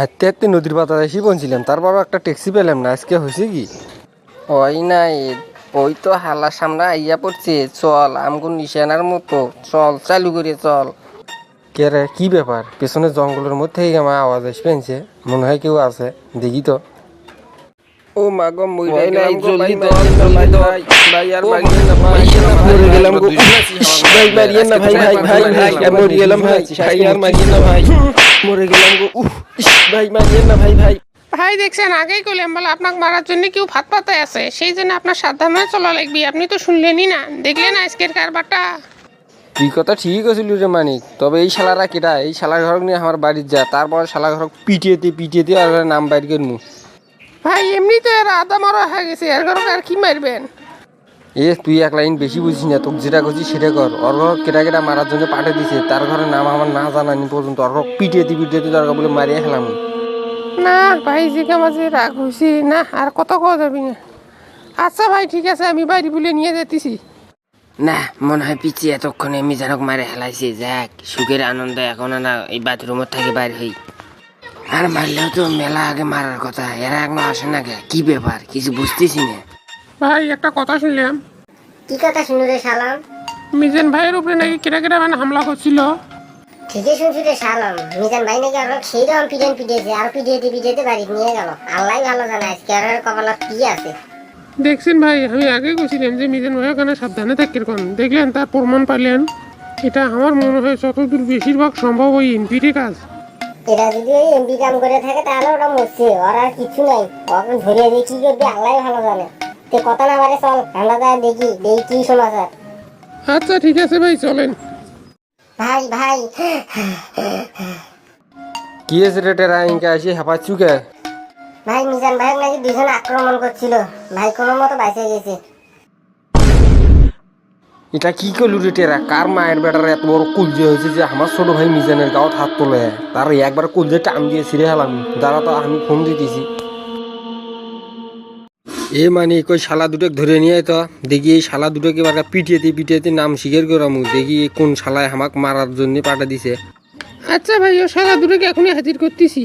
হাঁটতে হাঁটতে নদীর পাতা এসে পৌঁছিলাম তারপরও একটা ট্যাক্সি পেলাম না আজকে হয়েছে কি ওই নাই ওই তো হালার সামনে আইয়া পড়ছে চল আমগো নিশানার মতো চল চালু করে চল কে রে কি ব্যাপার পেছনে জঙ্গলের মধ্যে আমার আওয়াজ আসবে পেনছে মনে হয় কেউ আছে দেখি তো ও মা গো ওই নাই, জলদি ভাই আর না, ভাই, মরে গেলাম গো ভাই ভাই, না ভাই ভাই ভাই ভাই মরে গেলাম ভাই ভাই আর মারিয়েন না ভাই মরে গেলাম গো। উফ, ইস, ভাই মারিয়েন না ভাই ভাই। ভাই দেখছেন আগেই কইলাম বলে আপনাকে মারার জন্য কেউ ভাত পাতায় আছে। সেই জন্য আপনার সাবধানে চলা লাগবে। আপনি তো শুনলেনই না। দেখলেন আজকের কারবারটা? তুই কথা ঠিক আছিল রে মানিক। তবে এই শালারা কেটা এই শালার ঘরক নিয়ে আমার বাড়ির যা। তারপর শালা ঘর পিটিয়েতে পিটিয়েতে আর নাম বাইর করে ভাই এমনি তো এর আদা মারা হয়ে গেছে। এর ঘরকে আর কি মারবেন? এ তুই এক লাইন বেশি বুঝিস না তোকে যেটা করছিস সেটা কর। ওর ঘর কেটা কেটা মারার জন্য পাঠিয়ে দিছে তার ঘরের নাম আমার না জানানি পর্যন্ত। ওর ঘর পিটিয়েতে পিটিয়েতে দরকার বলে মারিয়ে খেলাম না ভাই জিগা মাঝে রাগ হয়েছে না আর কত কথা যাবি না। আচ্ছা ভাই ঠিক আছে আমি বাড়ি বলে নিয়ে যেতেছি না মনে হয় পিছি এতক্ষণে আমি মিজানক মারে হেলাইছে যাক সুখের আনন্দ এখন না এই বাথরুমের থেকে বাইর হই। আর মারলেও তো মেলা আগে মারার কথা এরা এখনও আসে না কে কি ব্যাপার কিছু বুঝতেছি না। ভাই একটা কথা শুনলাম কি কথা শুনু রে শালাম মিজান ভাইয়ের উপরে নাকি কেটা কেটা মানে হামলা করছিল? ঠিকই শুনছি রে শালাম মিজান ভাই নাকি আর সেই রকম পিটেন পিটিয়েছে আর পিটিয়েতে পিটিয়েতে বাড়ি নিয়ে গেল। আল্লাহ ভালো জানে আজকে আর ওর কপালত কি আছে। দেখছেন ভাই আমি আগে গেছিলাম যে মিজান ভাই ওখানে সাবধানে থাকের কোন দেখলেন তার প্রমাণ পাইলেন। এটা আমার মনে হয় যতদূর বেশিরভাগ সম্ভব ওই এমপিটি কাজ। এরা যদি ওই এমপি কাম করে থাকে তাহলে ওটা মরছে ওর আর কিছু নাই। ওকে ধরিয়ে দিয়ে কি করবে আল্লাহ ভালো জানে। তে কথা না মারে চল আমরা যা দেখি দেখি কি সমাচার। আচ্ছা ঠিক আছে ভাই চলেন। ভাই ভাই। কি আছে রে টেরা ইনকা আসি হাঁপাচ্ছু কে? ভাই মিজান ভাই নাকি দুজন আক্রমণ করছিল। ভাই কোনো মতো বাইসে গেছে। এটা কি করলু রে টেরা কার মায়ের বেটার এত বড় কুলজে হয়েছে যে আমার ছোট ভাই মিজানের গাঁত হাত তোলে? তার একবার কুলজে টান দিয়ে ছিঁড়ে হেলাম দাঁড়া তো আমি ফোন দিতেছি। এ মানে কই শালা দুটো ধরে নিয়ে তো। দেখি এই শালা দুটোকে এবার পিটিয়েতে পিটিয়েতে নাম স্বীকার করামু দেখি কোন শালায় আমাকে মারার জন্য পাঠা দিছে। আচ্ছা ভাই ও শালা দুটোকে এখনই হাজির করতেছি।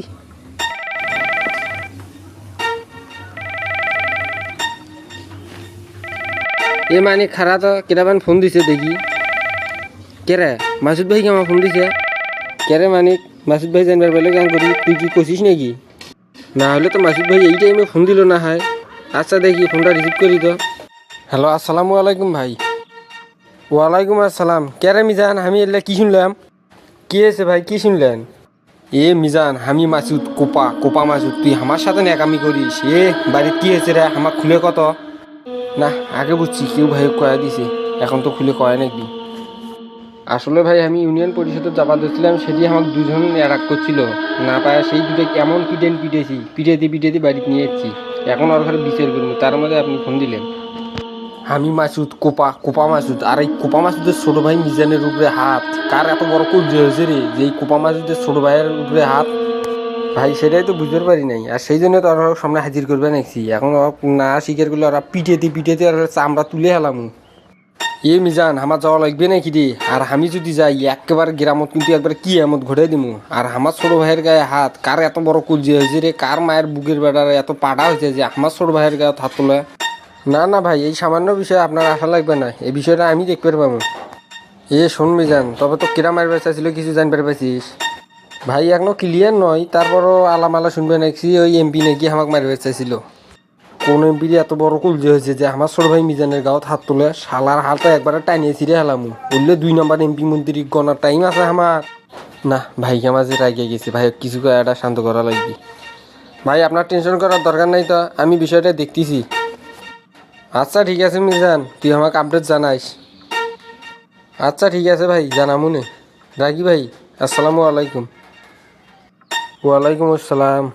এ মানে খারা তো কেটামান ফোন দিছে দেখি। কেরে মাসুদ ভাই আমার ফোন দিছে? কেরে মানিক মাসুদ ভাই জানবার বেলে গান করি তুই কি করছিস নাকি? না হলে তো মাসুদ ভাই এই টাইমে ফোন দিল না হয়। আচ্ছা দেখি ফোনটা রিসিভ করি তো। হ্যালো, আসসালামু আলাইকুম ভাই। ওয়ালাইকুম আসসালাম। কেরে মিজান? আমি এলে কি শুনলাম? কি আছে ভাই, কি শুনলেন? এ মিজান আমি মাসুদ, কোপা কোপা মাসুদ, তুই আমার সাথে ন্যাকামি করিস? এ বাড়ির কি হয়েছে রে? আমার খুলে কত? না, আগে বুঝছি, কেউ ভাই কয়া দিছে। এখন তো খুলে কয় নাকি? আসলে ভাই, আমি ইউনিয়ন পরিষদে যাবার দিচ্ছিলাম সেটি আমাকে দুজন অ্যাটাক করছিল। না পায় সেই দুটো কেমন পিটেন পিটেছি, পিটেতে পিটেতে বাড়িতে নিয়ে এসেছি। এখন ওর ঘরে বিচার করব, তার মধ্যে আপনি ফোন দিলেন। আমি মাসুদ, কোপা কোপা মাসুদ, আর এই কোপা মাসুদের ছোট ভাই মিজানের উপরে হাত। কার এত বড় কুল হয়েছে রে? যে এই কোপা মাসুদের ছোট ভাইয়ের উপরে হাত। ভাই, সেটাই তো বুঝতে পারি নাই। আর সেই জন্য তো আর সামনে হাজির করবে নাকি? এখন না স্বীকার করলে ওরা পিঠেতে পিঠেতে আর চামড়া তুলে হেলাম। এ মিজান আমার যাওয়া লাগবে নাকি রে? আর আমি যদি যাই, একেবারে গ্রামত কিন্তু একবার কি এমত ঘটে দিমু। আর আমার ছোট ভাইয়ের গায়ে হাত, কার এত বড় কুলজি হয়েছে রে? কার মায়ের বুকের বেড়ার এত পাটা হয়েছে যে আমার ছোট ভাইয়ের গায়ে হাত তোলে? না না ভাই, এই সামান্য বিষয়ে আপনার আশা লাগবে না। এই বিষয়টা আমি দেখতে পারব এ, শোন মিজান, তবে তো কিরা মারবে চাইছিল কিছু জানতে পারছিস ভাই, এখনও ক্লিয়ার নয়, তারপরও আলামালা শুনবে নাকি ওই এমপি নাকি আমাকে মারবে চাইছিল কোন এমপির এত বড় কুলজে হয়েছে যে আমার ছোট ভাই মিজানের গাঁত হাত তুলে, শালার হালটা একবারে টানিয়ে ছিঁড়ে হেলাম বললে দুই নম্বর এমপি মন্ত্রী গণার টাইম আছে আমার। না ভাইকে যে রাগিয়ে গেছে, ভাই কিছু এটা শান্ত করা লাগবে। ভাই, আপনার টেনশন করার দরকার নাই তো, আমি বিষয়টা দেখতেছি। আচ্ছা ঠিক আছে মিজান, তুই আমাকে আপডেট জানাইস। আচ্ছা ঠিক আছে ভাই, জানামুনে। রাখি ভাই, আসসালামু আলাইকুম। ওয়ালাইকুম আসসালাম।